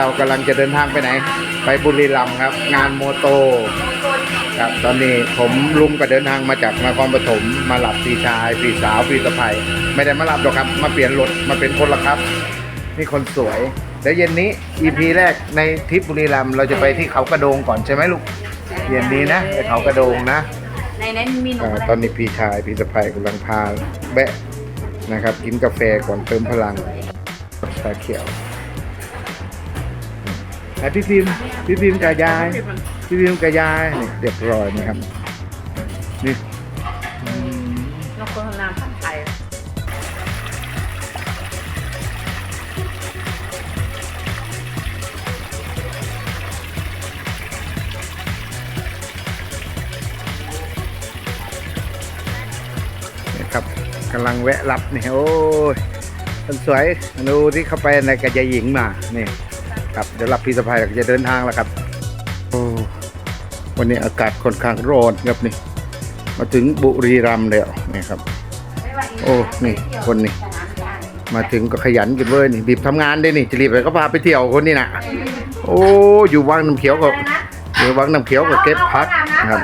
ลิปนี้เรากำลังจะเดินทางไปไหน ไปบุรีรัมย์ครับ งานโมโตครับตอนนี้ผมลุงก็เดินทางมาจากนครปฐมมาหลับพี่ชายพี่สาวพี่สะใภ้ไม่ได้มาหลับหรอกครับ มาเปลี่ยนรถมาเป็นคนละครับ นี่คนสวยเดี๋ยวเย็นนี้ EP แรกในทริปบุรีรัมย์เราจะไปที่เขากระโดงก่อนใช่ไหมลูกเย็นนี้นะไปเขากระโดงนะในนั้นมีหนูอ่าอะไรตอนนี้พี่ชายพี่สะพายกำลังพาแบะนะครับ กินกาแฟก่อนเติมพลังชาเขียว อะพี่พิมพ์พี่พิมพ์กับยายพี่พิมพ์กับยายนี่เรียบร้อยนะครับนี่นกคนนามพันไทยนะครับกำลังแวะรับนี่โอ้ยคนสวยดูที่เข้าไปในกระยายหญิงมานี่ ครับเดี๋ยวรับพี่สะพายก็จะเดินทางแล้วครับโอ้วันนี้อากาศค่อนข้างร้อนครับนี่ มาถึงบุรีรัมย์แล้วนี่ครับ โอ้นี่คนนี่มาถึงก็ขยันกันเว้ยนี่รีบทำงานได้นี่จะรีบไปก็พาไปเที่ยวคนนี้นะโอ้อยู่วังน้ำเขียวก็อยู่วังน้ำเขียวก็เก็บพักนะครับ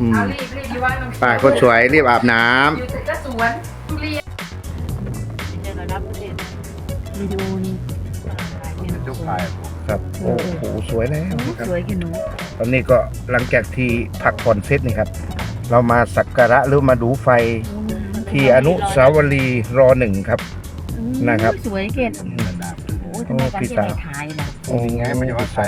อืมเอารีบรีบอยู่ว่าน้ำป้าคนสวยรีบอาบน้ำอยู่แต่ก็สวนทุเรียนเดี๋ยวเรารับประเด็นวิดีโอนี้ ครับ โอ้โหสวยแล้วครับสวยขึ้นหนูตอนนี้ก็หลังจากที่พักผ่อนเสร็จนี่ครับ เรามาสักการะหรือมาดูไฟที่อนุสาวรีย์รอหนึ่งครับ นะครับ สวยเก่งโอ้ยทำไมกันที่ไม่ถ่ายล่ะโอ้ไงมันจะมาใส่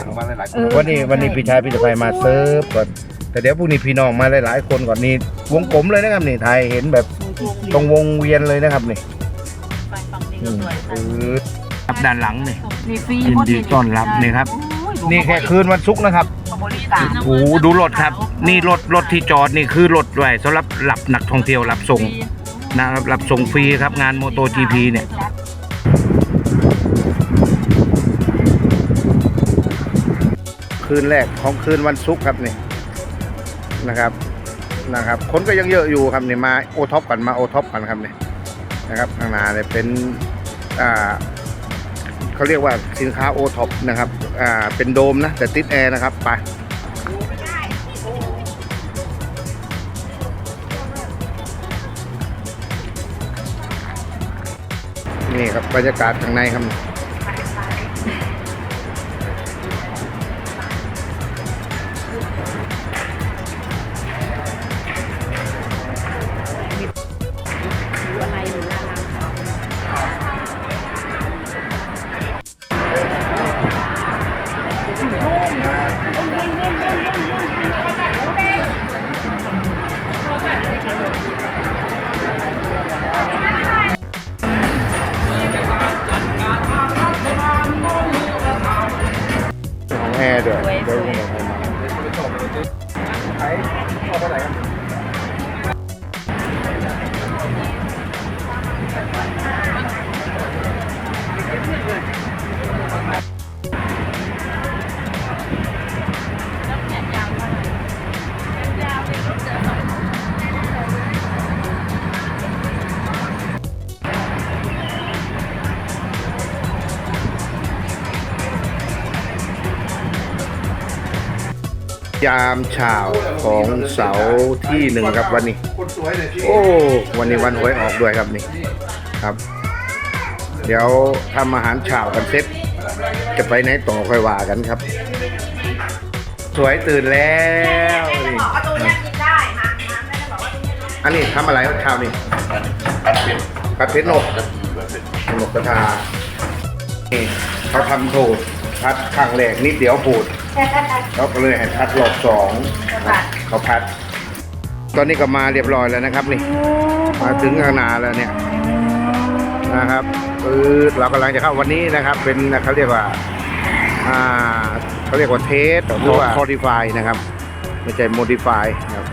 เออวันนี้วันนี้พี่ชายพี่สะพายมาเซิร์ฟก่อนแต่เดี๋ยวพรุ่งนี้พี่น้องมาหลายๆ คนก่อนนี่วงกลมเลยนะครับนี่ไทยเห็นแบบตรงวงเวียนเลยนะครับนี่ ไปฟังเพลงอืก็มสวยเออ ครับด้านหลังนี่นี่ฟรียินดีต้อนรับนี่ครับ นี่แค่คืนวันศุกร์นะครับบริการโอ้โหดูรถครับ นี่รถรถที่จอดนี่คือรถไว้สำหรับหลับนักท่องเที่ยวรับส่งนะครับรับส่งฟรีครับงานโมโต GP เนี่ยคืนแรกของคืนวันศุกร์ครับนี่นะครับนะครับ คนก็ยังเยอะอยู่ครับนี่มาโอท็อปกันมาโอท็อปกันครับนี่นะครับข้างหน้าเนี่ยเป็นอ่า เขาเรียกว่าสินค้าโอท็อปนะครับ อ่า เป็นโดมนะ แต่ติดแอร์นะครับ ไปนี่ครับบรรยากาศข้างในครับ ยามเช้าของเสาร์ที่หนึ่งครับวันนี้ โอ้วันนี้วันหวยออกด้วยครับนี่ครับ เดี๋ยวทำอาหารเช้ากันเสร็จจะไปไหนต่อค่อยว่ากันครับ สวยตื่นแล้วนี่อันนี้ทำอะไรเช้านี่ผัดเผ็ดนกนกกระทานี่เขาทำถูกพัดครั้งแรกนิดเดียวพูด เขาก็เลยให้พัดรอบสองเขาพัด ตอนนี้ก็มาเรียบร้อยแล้วนะครับนี่ มาถึงข้างหนาแล้วเนี่ยนะครับเออเรากำลังจะเข้าวันนี้นะครับ เป็นเขาเรียกว่าอ่าเขาเรียกว่าเทสหรือว่า modify นะครับ ไม่ใช่ modify นะครับ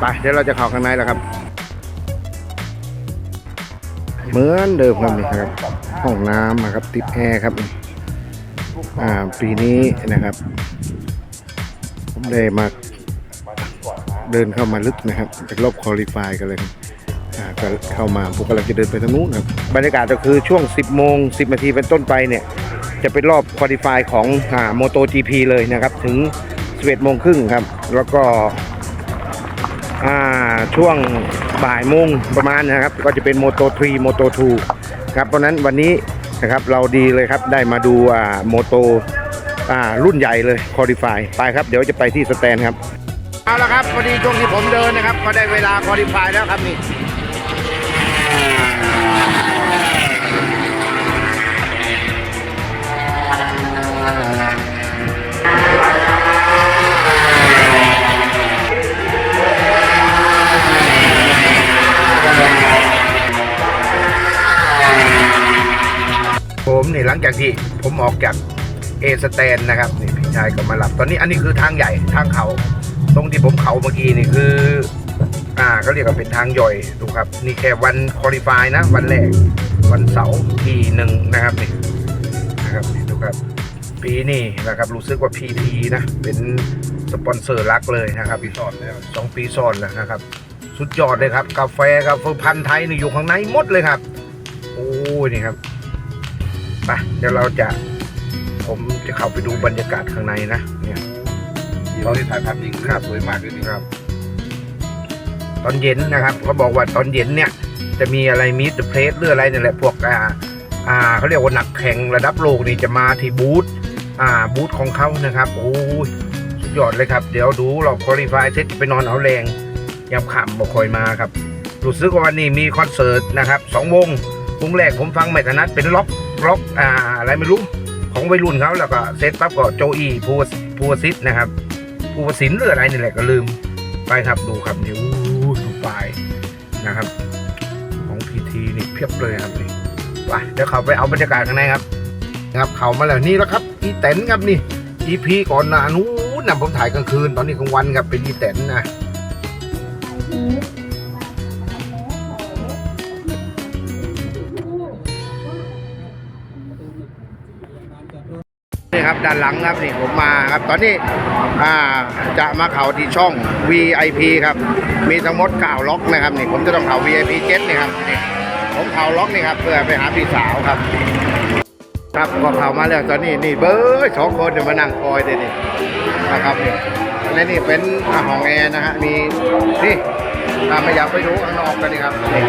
ไปเดี๋ยวเราจะเข้าข้างในแล้วครับ เหมือนเดิมครับนี่ครับห้องน้ำนะครับติดแอร์ครับนี่อ่า ปีนี้นะครับ ผมได้มาเดินเข้ามาลึกนะครับจากรอบคอลิฟายกันเลยก็เข้ามาผมกำลังจะเดินไปทางนู้นครับบรรยากาศก็คือช่วง 10 โมง 10 นาทีเป็นต้นไปเนี่ย จะเป็นรอบคอลิฟายของอ่าโมโต GP เลยนะครับ ถึง 11 โมงครึ่งครับ แล้วก็ช่วงบ่ายโมงประมาณนะครับ ก็จะเป็นโมโต3โมโต2ครับ เพราะนั้นวันนี้ นะครับ เราดีเลยครับได้มาดูอ่าโมโตอ่ารุ่นใหญ่เลยคอดิฟายไปครับ เดี๋ยวจะไปที่สแตนครับ เอาละครับพอดีช่วงที่ผมเดินนะครับ ก็ได้เวลาคอดิฟายแล้วครับนี่อ่า นี่หลังจากที่ผมออกจากเอสแตนนะครับนี่พี่ชายก็มารับตอนนี้อันนี้คือทางใหญ่ทางเขา ตรงที่ผมเขาเมื่อกี้นี่คือ อ่าเขาเรียกว่าเป็นทางย่อยดูครับ นี่แค่วันคอลิฟายนะ วันแรก วันเสาร์ที่หนึ่งนะครับนี่นะครับนี่ดูครับ ปีนี้นะครับรู้สึกว่าพีพีนะ เป็นสปอนเซอร์รักเลยนะครับปีซ้อนแล้วสองปีซ้อนแล้วนะครับ สุดยอดเลยครับ กาแฟกาแฟพันธุ์ไทยนี่อยู่ข้างในหมดเลยครับ โอ้ยนี่ครับ ไปเดี๋ยวเราจะ ผมจะเข้าไปดูบรรยากาศข้างในนะเนี่ยตอนที่ถ่ายภาพจริงครับสวยมากเลยนี่ครับ ตอนเย็นนะครับเขาบอกว่าตอนเย็นเนี่ย จะมีอะไรมีดเพลสหรืออะไรเนี่ยแหละพวกอ่าอ่าเขาเรียกว่านักแข่งระดับโลกนี่จะมาที่บูธอ่าบูธของเขานะครับโอ้ยสุดยอดเลยครับ เดี๋ยวดูเราคุริฟายเสร็จไปนอนเอาแรงยามค่ำบ่คอยมาครับรู้สึกว่าวันนี้มีคอนเสิร์ตนะครับสองวงวงแรกผมฟังไม่ถนัดเป็นล็อก ล็อกอ่าอะไรไม่รู้ของวัยรุ่นเขาแล้วก็เซตปั๊บก็โจอีภูวภูซิตนะครับภูวสินหรืออะไรนี่แหละก็ลืมไปครับดูครับนี่อู้ดูปลายนะครับ ของพีทีนี่เพียบเลยครับนี่ไปเดี๋ยวเขาไปเอาบรรยากาศข้างในครับนะครับเขามาแล้วนี่แล้วครับ อีเต็นครับนี่อีพีก่อนหนะนู้นนะผมถ่ายกลางคืนตอนนี้กลางวันครับเป็นอีเต็นนะ ครับด้านหลังครับนี่ผมมาครับ ตอนนี้อ่าจะมาเข่าที่ช่อง VIP ครับ มีทั้งหมด9ล็อกนะครับนี่ผมจะต้องเข่า VIP 7นี่ครับนี่ผมเข่าล็อกนี่ครับเพื่อไปหาพี่สาวครับ ครับก็เข่ามาแล้วตอนนี้นี่เบอร์สองคนเดี๋ยวมานั่งคอยเลยนี่นะครับนี่และนี่เป็นห้องแอร์นะฮะมีนี่ถ้าไม่อยากไปดูข้างนอกกันนี่ครับนี่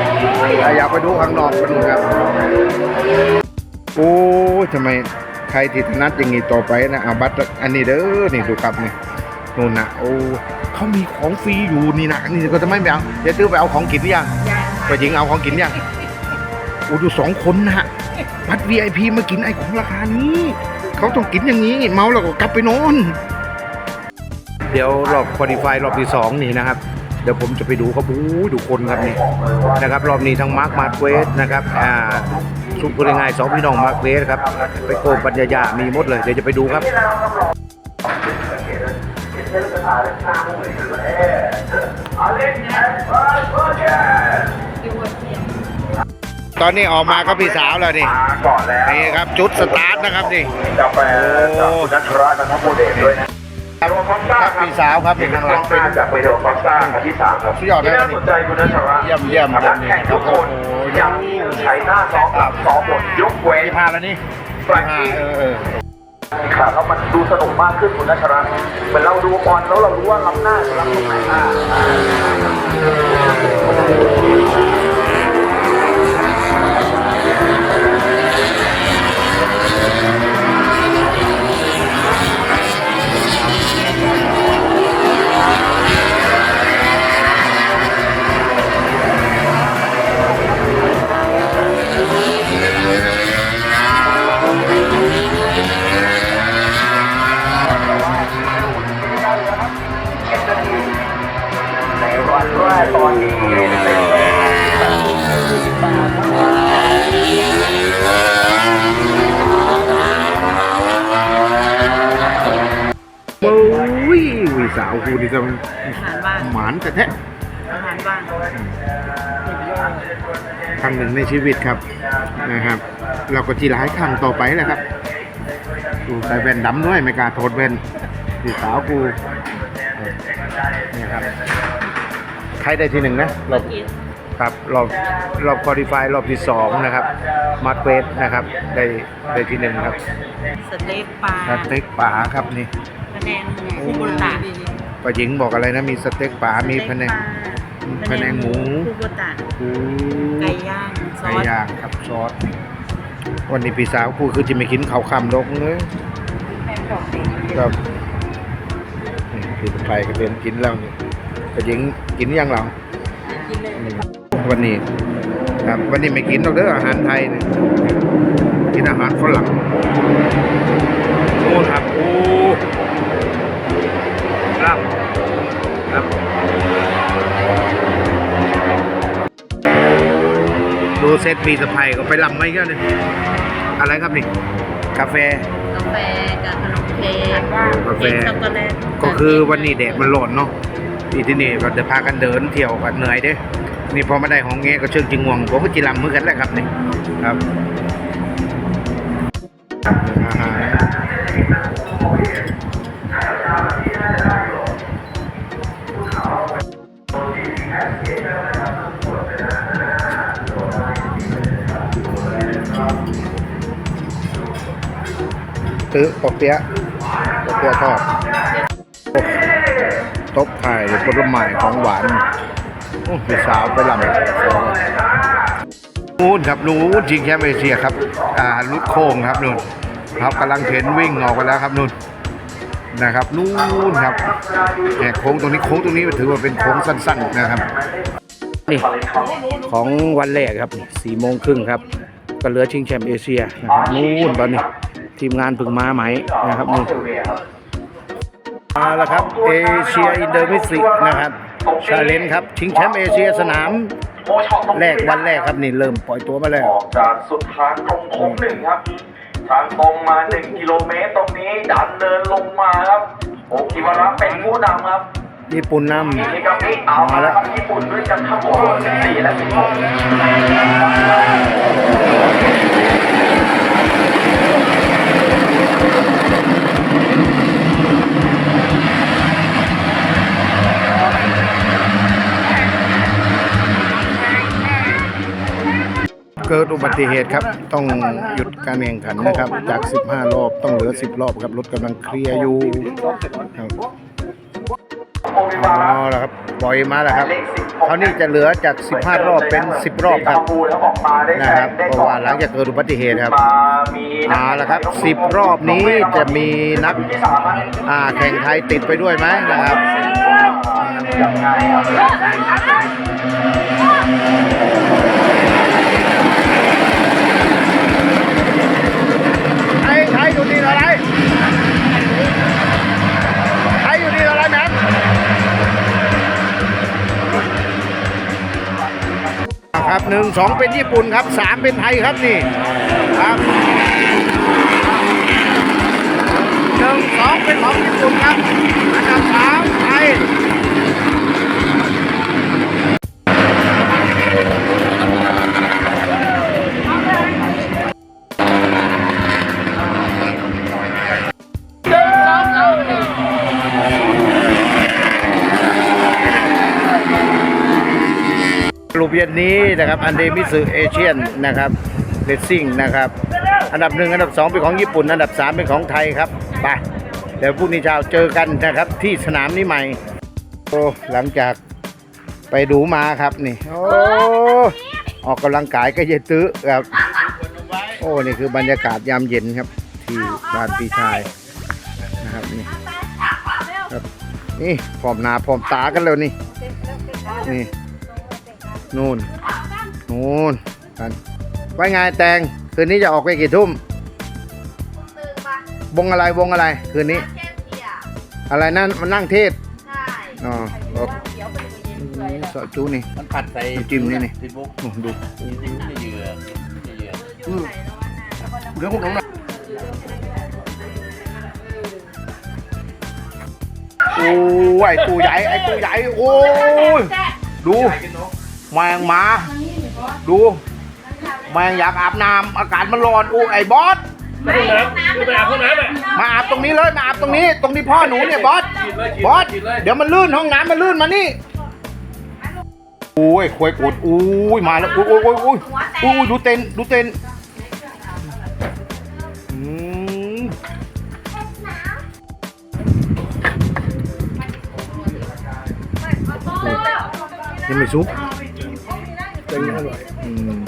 อยากไปดูข้างนอกกันครับโอ้ทำไม ใครที่ถนัดอย่างนี้ต่อไปนะเอาบัตรอันนี้เด้อนี่ดูครับนี่นู่นนะโอ้เขามีของฟรีอยู่นี่นะนี่ก็จะไม่ไปเอาเดี๋ยวตื้อไปเอาของกินหรือยังไปหญิงเอาของกินยังโอ้ดูสองคนนะฮะบัตร VIP มากินไอ้ของราคานี้เขาต้องกินอย่างนี้ เมาแล้วก็กลับไปนอนเดี๋ยวรอบควอลิฟายรอบที่สองนี่นะครับเดี๋ยวผมจะไปดูเขาบูดูคนครับนี่นะครับ รอบนี้ทั้งมาร์คมาร์เวสนะครับอ่า สุดพูดง่ายๆสองพี่น้องมาร์เวสครับ ไปโกปัญญายามีหมดเลย เดี๋ยวจะไปดูครับตอนนี้ออกมาก็พี่สาวแล้วนี่ก่อนแล้วนี่ครับ จุดสตาร์ทนะครับนี่กาแฟจากคุณนัทรัตน์นัทโมเดลด้วยนะ ครับครับพี่สาวครับนี่ข้างหลังเป็นจากไปเดลฟอสต้าคันที่สามครับสุดยอดเลยที่น่าสนใจคุณนัทรัตน์เยี่ยมเยี่ยมนักแข่งทุกคนโอ้โหยังใช้หน้าซ้อมหลังซ้อมหมดยกเว้นที่พาแล้วนี่ที่พาเออเออครับแล้วมันดูสนุกมากขึ้นคุณนัทรัตน์เหมือนเราดูบอลแล้วเรารู้ว่าล้ำหน้าล้ำตรงไหนอ่า โอ้ยสาวคูนี่ก็อาหารว่างหมานแต่แท้อาหารว่างครั้งหนึ่งในชีวิตครับนะครับ เราก็ทีหลายครั้งต่อไปแหละครับดูใส่แว่นดำด้วยไม่กล้าโทษแว่นสาวกูเนี่ยครับ ใครได้ที่หนึ่งนะเรากินครับรอบรอบคอลี่ฟายรอบที่สองนะครับมาร์เวสนะครับได้ได้ที่หนึ่งครับสเต็กปลาสเต็กป๋าครับนี่พะแนงคูโบตะป้าหญิงบอกอะไรนะมีสเต็กป๋ามีพะแนงพะแนงหมูคูโบตะโอ้ไก่ย่างซอไก่สย่างครับซอสวันนี้พี่สาวกูคือจะไม่กินข้าวคำดอกเลยครับนี่พี่ไปก็เตรียมกินแล้วนี่ ป้าหญิงกินยังเรากินเลยวันนี้ครับวันนี้ไม่กินหรอกเด้ออาหารไทยเนี่ยกินอาหารฝรั่งโน่นครับโอ้ครับครับ ดูเซตมีสะพายก็ไปลำไม่ก็เนี่ยอะไรครับนี่กาแฟกาแฟกับขนมเค้กกาแฟเค้กช็อกโกแลตก็คือวันนี้แดดมันร้อนเนาะ ที่ที่นี่ก็จะพากันเดินเที่ยวกันเหนื่อยเด้นี่พอมาได้ของเงี้ยก็เชิงจิงวงผมก็จิลำเหมือนกันแหละครับนี่ครับอาหารซื้อปอกเปี๊ยะปอกเปี๊ยะทอด ต๊ะไข่ผลไม้ของหวานโอ้พี่สาวไปลำนู่นครับนู่นชิงแชมป์เอเชียครับ อ่าลุดโค้งครับนู่นครับกำลังเข็นวิ่งออกไปแล้วครับนู่นนะครับนู่นครับแหกโค้งตรงนี้โค้งตรงนี้ถือว่าเป็นโค้งสั้น ๆนะครับนี่ของวันแรกครับสี่โมงครึ่งครับก็เหลือชิงแชมป์เอเชียนะครับนู่นตอนนี้ทีมงานพึ่งมาไหมนะครับนู่น มาแล้วครับเอเชียอินเตอร์มิสิกนะครับชาเลนครับชิงแชมป์เอเชียสนามแรกวันแรกครับนี่เริ่มปล่อยตัวมาแล้วออกจากสุดทางตรงโค้งหนึ่งครับทางตรงมาหนึ่งกิโลเมตรตรงนี้ดันเนินลงมาครับโอคิวาระเป็นผู้นำครับญี่ปุ่นนนี่ครับนี่เอามาแล้วครับญี่ปุ่นด้วยกันทั้งหมด14และ16ำ เกิดอุบัติเหตุครับ ต้องหยุดการแข่งขันนะครับ จาก 15 รอบต้องเหลือ 10 รอบครับรถกำลังเคลียร์อยู่ครับโอคิวาอ๋ระอแล้วครับปล่อยมาแล้วครับครานี้จะเหลือจาก 15 รอบเป็น 10 รอบครับนะครับเพราะว่าหลังจากเกิดอุบัติเหตุครับมามีเอาละครับ 10 รอบนี้จะมีนักแข่งไทยติดไปด้วยไหมนะครับยังไงครับ ไทยไทย อยู่ดีอะไรไทยอยู่ดีอะไรแมนครับหนึ่งสองเป็นญี่ปุ่นครับสามเป็นไทยครับนี่ครับหนึ่งสองเป็นของญี่ปุ่นครับ ย็นนี้นะครับอันเดมิสึเอเชียนนะครับเลสซิ่งนะครับอันดับหนึ่งอันดับสองเป็นของญี่ปุ่น อันดับสามเป็นของไทยครับไปเดี๋ยวพรุ่งนี้เช้าเจอกันนะครับที่สนามนี้ใหม่โอ้หลังจากไปดูมาครับนี่โอ้ออกกำลังกายก็เยตื้อครับโอ้นี่คือบรรยากาศยามเย็นครับ ที่บ้านพี่ชายนะครับนี่ครับนี่พร้อมหน้าพร้อมตากันแล้วนี่นี่ นู่นนู่นกันว่าไงแตงคืนนี้จะออกไปกี่ทุ่มวงอะไรวงอะไร คืนนี้ อะไรนั่นมันนั่งเทศอ๋อบอกสอจูนี่ มันผัดใส่น้ำจิ้มนี่นี่ติดบุกโอ้ดูไม่เหยื่อไม่เหยื่อเรื่องของน้องนะโอ้ยไอ้ตัวใหญ่ไอ้ตัวใหญ่โอ้ยดู แมงหมา ดู แมงอยากอาบน้ำอากาศมันร้อนอู้ไอ้บอสมาอาบตรงนี้เลยมาอาบตรงนี้ ตรงนี้พ่อหนูเนี่ยบอสบอสเดี๋ยวมันลื่นห้องน้ำมันลื่นมานี่โอ้ยควยกดอุ้ยมาแล้วอุ้ยอุ้ยอุ้ยอุ้ยอุ้ยดูเต้นดูเต้นอืมยังไม่ซุป อืม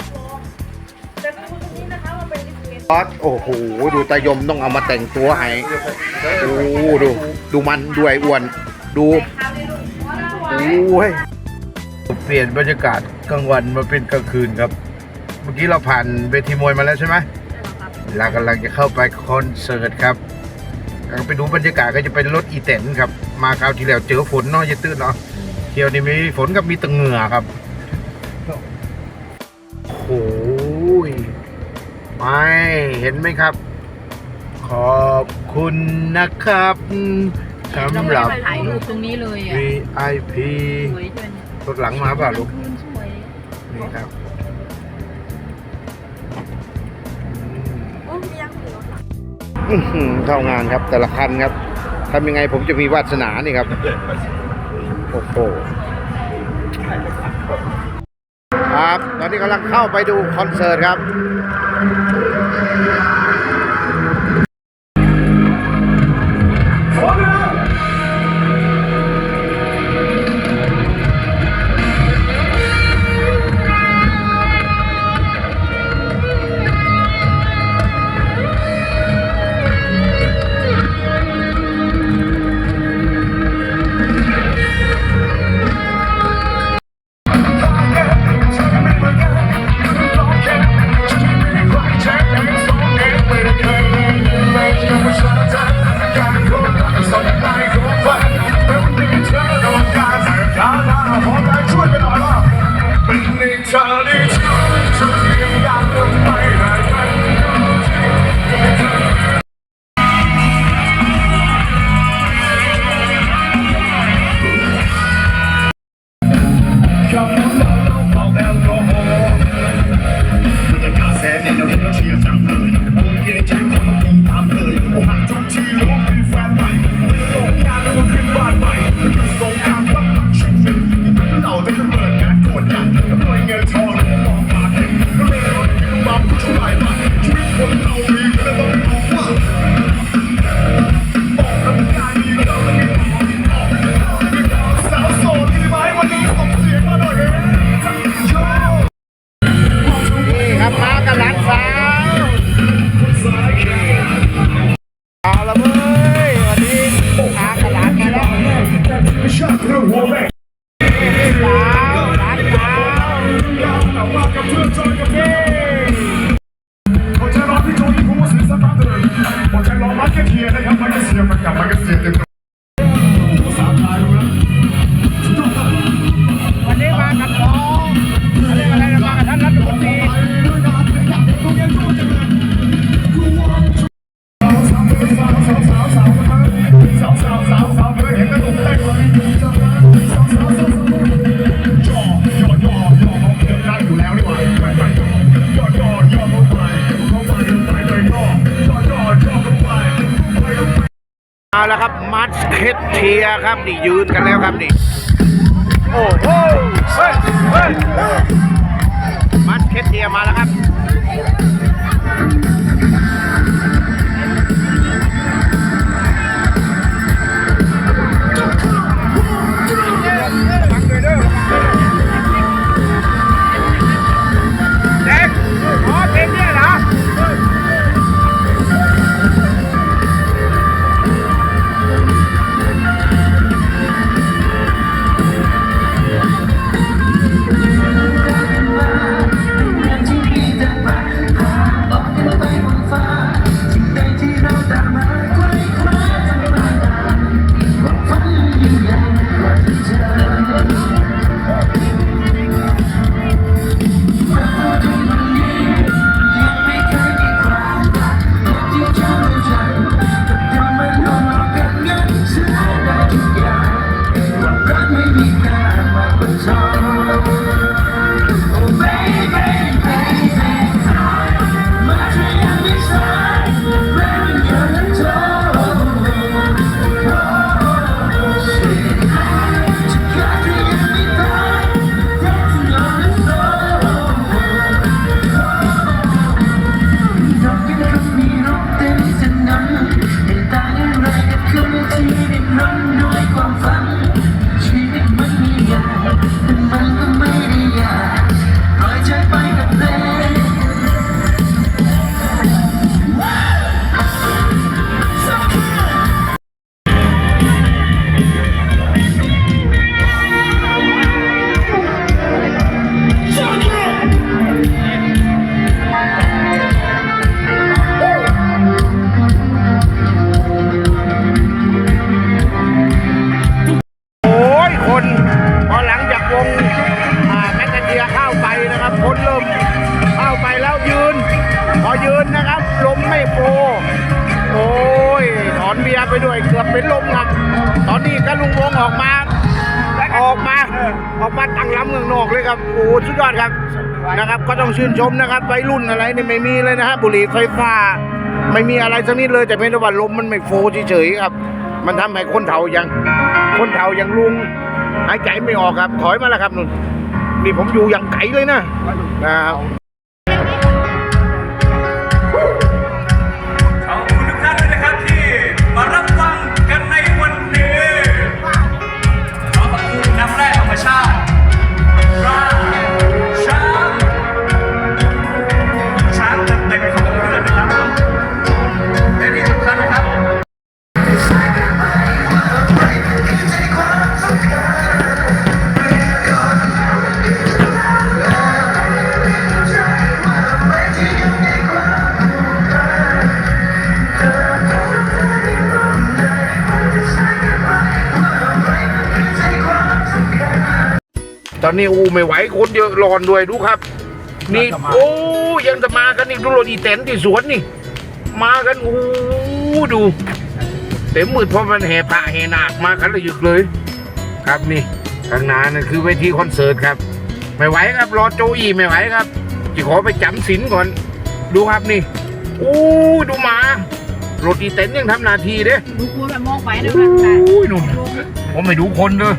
ซอสโอ้โห ดูตายมต้องเอามาแต่งตัวให้โอ้ดู ดูมันด้วยอ้วน ดูโอ้ยเปลี่ยนบรรยากาศกลางวันมาเป็นกลางคืนครับ เมื่อกี้เราผ่านเวทีมวยมาแล้วใช่ไหมเรากำลังจะเข้าไปคอนเสิร์ตครับเราไปดูบรรยากาศก็จะเป็นรถอีเต็นครับ มาคราวที่แล้วเจอฝนเนาะจะตื้นเนาะเที่ยวนี้มีฝนกับมีแตะเหงื่อครับโอ้ย ไม่เห็นไหมครับ ขอบคุณนะครับสำหรับ ถ่ายรูปตรงนี้เลยอะ VIP สวยด้วยรถหลังมาเปล่าลูก คืนสวยนี่ครับโอ้ยังเหลืออื้อหือเข้างานครับแต่ละคันครับทำยังไงผมจะมีวาสนานี่ครับ โอ้โห ตอนนี้กำลังเข้าไปดูคอนเสิร์ตครับ เอาละครับ มัสเคทเทียครับนี่ยืนกันแล้วครับนี่ โอ้โหเฮ้ยเฮ้ยมัสเคทเทียมาแล้วครับเออกมา ออกมาออกมาตั้งลำเมืองนอกเลยครับโอ้สุดยอดครับนะครับ ก็ต้องชื่นชมนะครับวัยรุ่นอะไรเนี่ยไม่มีเลยนะฮะบุหรี่ไฟฟ้า ไม่มีอะไรสักนิดเลยแต่เป็นแต่ว่าลมมันไม่โฟเฉยๆครับ มันทำให้คนเฒ่ายังคนเฒ่ายังลุงหายใจไม่ออกครับ ถอยมาแล้วครับนุ่นนี่ผมอยู่อย่างไกลเลยนะนะครับ ตอนนี้อูไม่ไหวคนเยอะร้อนด้วยดูครับ นี่โอ้ยังจะมากันอีกดูโรดีเต็นท์ที่สวนนี่ มากันโอ้ดูเต็มมืดเพราะมันแห่ผ้าแห่นาคมากันระยึกเลย ครับนี่ข้างหน้านั่นคือเวทีคอนเสิร์ตครับ ไม่ไหวครับรอโจอีไม่ไหวครับจะขอไปจำศีลก่อน ดูครับนี่โอ้ดูหมา โรตีเต็นท์ยังทำหนาทีเด้ดูคุณแบบมองไปนะโอมันแบบ้ยนุ่นผมไม่ดูคนเลย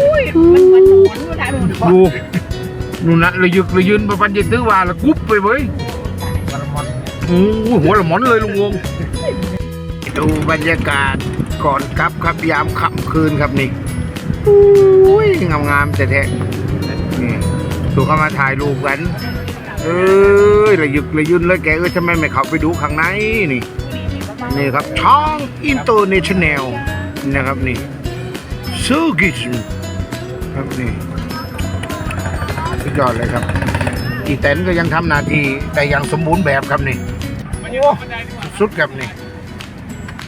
อุ้ยมันเหมือนหนอนก็ได้หมดดูนู่นนะระยึกระยืนประปันจะตื้อว่าละกุ๊บไปเว้ยโอ้โหหัวละหมอนเลยลุงวงดูบรรยากาศก่อนครับครับยามค่ำคืนครับนี่อุ้ยงามๆแต่แท้ๆนี่ดูเข้ามาถ่ายรูปกัน เอ้ยระยึกระยืนเลยแกเอ้ยทำไมไม่เข้าไปดูข้างในนี่ นี่ครับช่องอินเตอร์เนชั่นแนลนะครับนี่ซูกิชครับนี่สุดยอดเลยครับอีแตนก็ยังทำหน้าที่แต่ยังสมบูรณ์แบบครับนี่โอ้สุดครับนี่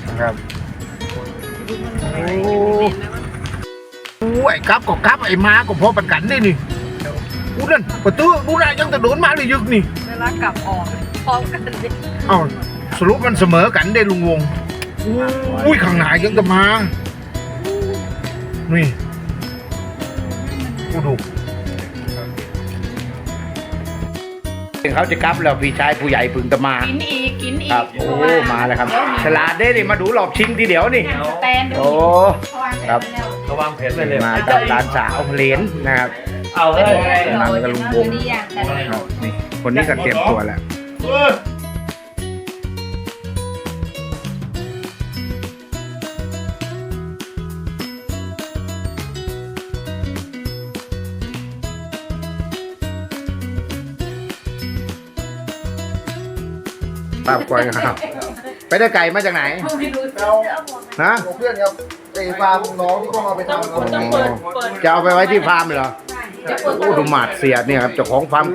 นะครับโอ้โอ้ไอ้กับก็กับไอ้มาก็พอปันกันได้นี่อู้นั่นประตูดูนะยังจะโดนมาเลยยึกนี่เวลากลับออกพร้อมกันเลยเอ้า สรุปมันเสมอกันได้ลุงวงอุ้ยข้างหน้ายังจะมานี่กูดูเขาจะกลับแล้วพี่ชายผู้ใหญ่พึงตะมา กินอีกกินอีกครับโอ้มาแล้วครับฉลาดได้ดิมาดูหลอบชิงทีเดียวนี่สแตนดูโอ้ครับระวังเพชรเลยเลยมาจากร้านสาวเหรียญนะครับเอาเลยนำกับลุงวงครับนี่คนนี้ก็เตรียมตัวแล้ว ตามก่อนครับ ไปได้ไก่มาจากไหนฮะเพื่อนครับไอ้ฟาร์มน้องที่เขาเอาไปทำอ๋อจะเอาไปไว้ที่ฟาร์มเหรอโอ้ดูหมาดเสียดเนี่ยครับเจ้าของฟาร์ม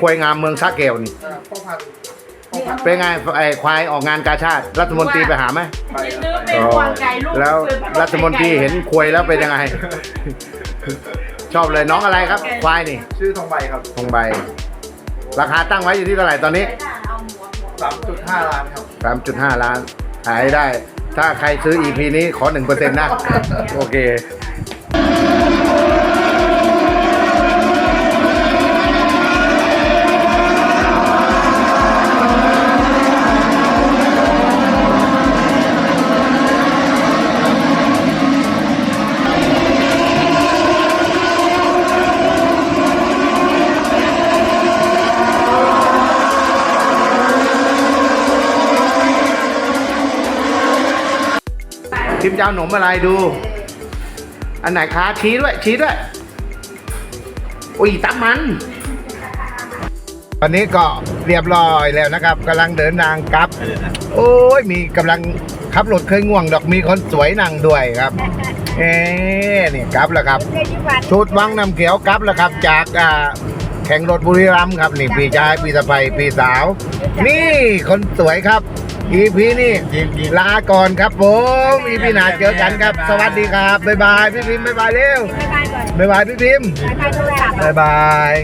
ควายงามเมืองสระแก้วนี่พ่อพันธุ์เป็นไงไอ้ควายออกงานกาชาติรัฐมนตรีไปหาไหมเป็นวางไก่ลูกแล้วรัฐมนตรีเห็นควายแล้วเป็นยังไง ชอบเลยน้องอะไรครับ ควายนี่ชื่อทองใบครับ ทองใบ ราคาตั้งไว้อยู่ที่เท่าไหร่ตอนนี้ 3.5 ล้านครับ 3.5 ล้าน ขายได้ ถ้าใครซื้อ EP นี้ขอ 1%นะ โอเค ทิมจะเอาหนมอะไรดู อันไหนคะชี้ด้วย ชี้ด้วยโอ้ยตับมัน ตอนนี้ก็เรียบร้อยแล้วนะครับกำลังเดินทางกลับ โอ้ยมีกำลังขับรถเคยง่วงดอกมีคนสวยนั่งด้วยครับ เอ๊นี่กลับแล้วครับ ชุดวังน้ำเขียวกลับแล้วครับ จากอ่าแข่งรถบุรีรัมย์ครับ นี่พี่ชายพี่สะใภ้พี่สาว นี่คนสวยครับ อีพีนี่ลาก่อนครับผมอีพีหน้าเจอกันครับ สวัสดีครับ บ๊ายบาย พี่พิมพ์บ๊ายบายเร็ว บ๊ายบายก่อนบ๊ายบายพี่พิมพ์บ๊ายบายโทรศัพท์บ๊ายบาย